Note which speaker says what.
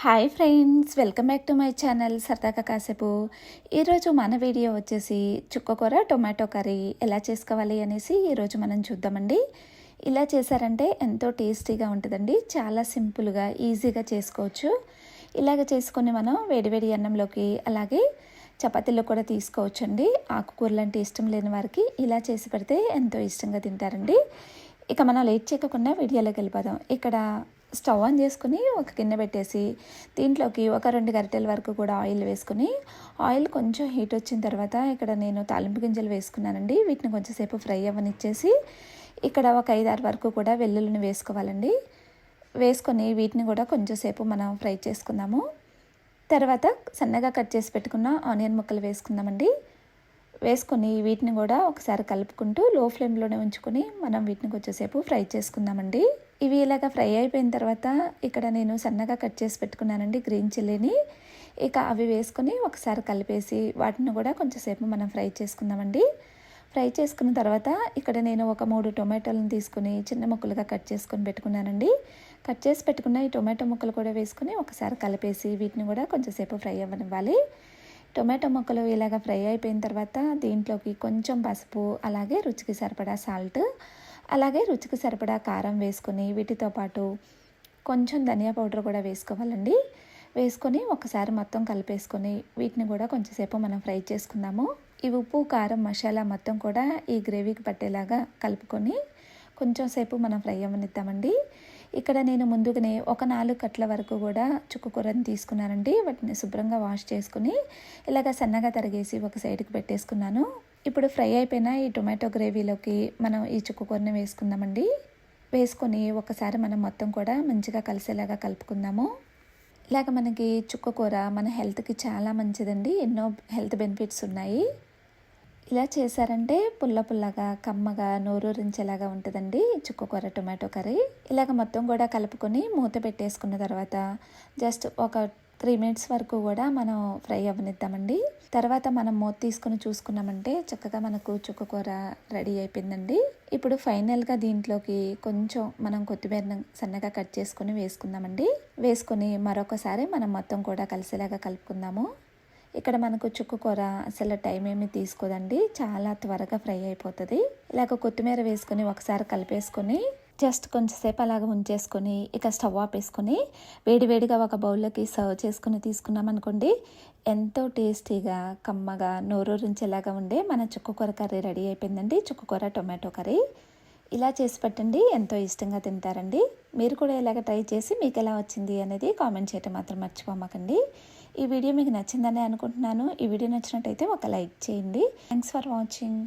Speaker 1: Hi friends welcome back to my channel సరదాగా కాసేపు. ఈరోజు మన వీడియో వచ్చేసి చుక్కకూర టొమాటో కర్రీ ఎలా చేసుకోవాలి అనేసి ఈరోజు మనం చూద్దామండి. ఇలా చేశారంటే ఎంతో టేస్టీగా ఉంటుందండి చాలా సింపుల్గా ఈజీగా చేసుకోవచ్చు. ఇలాగ చేసుకొని మనం వేడివేడి అన్నంలోకి అలాగే చపాతీలో కూడా తీసుకోవచ్చు అండి ఆకుకూరలు అంటే ఇష్టం లేని వారికి ఇలా చేసి పెడితే ఎంతో ఇష్టంగా తింటారండి. ఇక మనం లేట్ చేయకుండా వీడియోలోకి వెళ్ళిపోదాం. ఇక్కడ స్టవ్ ఆన్ చేసుకుని ఒక గిన్నె పెట్టేసి దీంట్లోకి ఒక రెండు గరిటెల వరకు కూడా ఆయిల్ వేసుకుని ఆయిల్ కొంచెం హీట్ వచ్చిన తర్వాత ఇక్కడ నేను తాలింపు గింజలు వేసుకున్నానండి. వీటిని కొంచెంసేపు ఫ్రై అవ్వనిచ్చేసి ఇక్కడ ఒక ఐదారు వరకు కూడా వెల్లుల్లిని వేసుకోవాలండి. వేసుకొని వీటిని కూడా కొంచెంసేపు మనం ఫ్రై చేసుకుందాము. తర్వాత సన్నగా కట్ చేసి పెట్టుకున్న ఆనియన్ ముక్కలు వేసుకుందామండి. వేసుకొని వీటిని కూడా ఒకసారి కలుపుకుంటూ లో ఫ్లేమ్లోనే ఉంచుకొని మనం వీటిని కొంచెంసేపు ఫ్రై చేసుకుందామండి. ఇవి ఇలాగ ఫ్రై అయిపోయిన తర్వాత ఇక్కడ నేను సన్నగా కట్ చేసి పెట్టుకున్నానండి గ్రీన్ చిల్లీని. ఇక అవి వేసుకొని ఒకసారి కలిపేసి వాటిని కూడా కొంచెంసేపు మనం ఫ్రై చేసుకుందామండి. ఫ్రై చేసుకున్న తర్వాత ఇక్కడ నేను ఒక మూడు టొమాటోలను తీసుకుని చిన్న ముక్కలుగా కట్ చేసుకొని పెట్టుకున్నానండి. కట్ చేసి పెట్టుకున్న ఈ టొమాటో ముక్కలు కూడా వేసుకుని ఒకసారి కలిపేసి వీటిని కూడా కొంచెంసేపు ఫ్రై అవ్వనివ్వాలి. టొమాటో ముక్కలు ఇలాగ ఫ్రై అయిపోయిన తర్వాత దీంట్లోకి కొంచెం పసుపు అలాగే రుచికి సరిపడా సాల్ట్ అలాగే రుచికి సరిపడా కారం వేసుకొని వీటితో పాటు కొంచెం ధనియా పౌడర్ కూడా వేసుకోవాలండి. వేసుకొని ఒకసారి మొత్తం కలిపేసుకొని వీటిని కూడా కొంచెంసేపు మనం ఫ్రై చేసుకుందాము. ఈ ఉప్పు కారం మసాలా మొత్తం కూడా ఈ గ్రేవీకి పట్టేలాగా కలుపుకొని కొంచెం సేపు మనం ఫ్రై అవ్వనిద్దామండి. ఇక్కడ నేను ముందుగానే ఒక నాలుగు కట్ల వరకు కూడా చుక్కకూరని తీసుకున్నానండి. వాటిని శుభ్రంగా వాష్ చేసుకుని ఇలాగ సన్నగా తరిగేసి ఒక సైడ్కి పెట్టేసుకున్నాను. ఇప్పుడు ఫ్రై అయిపోయిన ఈ టొమాటో గ్రేవీలోకి మనం ఈ చుక్కకూరని వేసుకుందామండి. వేసుకొని ఒకసారి మనం మొత్తం కూడా మంచిగా కలిసేలాగా కలుపుకుందాము. ఇలాగ మనకి చుక్కకూర మన హెల్త్కి చాలా మంచిదండి. ఎన్నో హెల్త్ బెనిఫిట్స్ ఉన్నాయి. ఇలా చేశారంటే పుల్ల పుల్లగా కమ్మగా నోరూరించేలాగా ఉంటుందండి చుక్కకూర టొమాటో కర్రీ. ఇలాగ మొత్తం కూడా కలుపుకొని మూత పెట్టేసుకున్న తర్వాత జస్ట్ ఒక త్రీ మినిట్స్ వరకు కూడా మనం ఫ్రై అవ్వనిద్దామండి. తర్వాత మనం మూత తీసుకుని చూసుకున్నామంటే చక్కగా మనకు చుక్కకూర రెడీ అయిపోయిందండి. ఇప్పుడు ఫైనల్గా దీంట్లోకి కొంచెం మనం కొత్తిమీర సన్నగా కట్ చేసుకుని వేసుకుందామండి. వేసుకొని మరొకసారి మనం మొత్తం కూడా కలిసేలాగా కలుపుకుందాము. ఇక్కడ మనకు చుక్కకూర అసలు టైం ఏమి తీసుకోదండి. చాలా త్వరగా ఫ్రై అయిపోతుంది. ఇలాగ కొత్తిమీర వేసుకొని ఒకసారి కలిపేసుకొని జస్ట్ కొంచెంసేపు అలాగ ఉంచేసుకొని ఇక స్టవ్ ఆపేసుకొని వేడివేడిగా ఒక బౌల్లోకి సర్వ్ చేసుకుని తీసుకున్నాం అనుకోండి ఎంతో టేస్టీగా కమ్మగా నోరూరించేలాగా ఉండే మన చుక్కకూర కర్రీ రెడీ అయిపోయిందండి. చుక్కకూర టొమాటో కర్రీ. ఇలా చేసి పెట్టండి ఎంతో ఇష్టంగా తింటారండి. మీరు కూడా ఇలాగ ట్రై చేసి మీకు ఎలా వచ్చింది అనేది కామెంట్ చేయటం మాత్రం మర్చిపోమకండి. ఈ వీడియో మీకు నచ్చిందని అనుకుంటున్నాను. ఈ వీడియో నచ్చినట్టయితే ఒక లైక్ చేయండి. Thanks for watching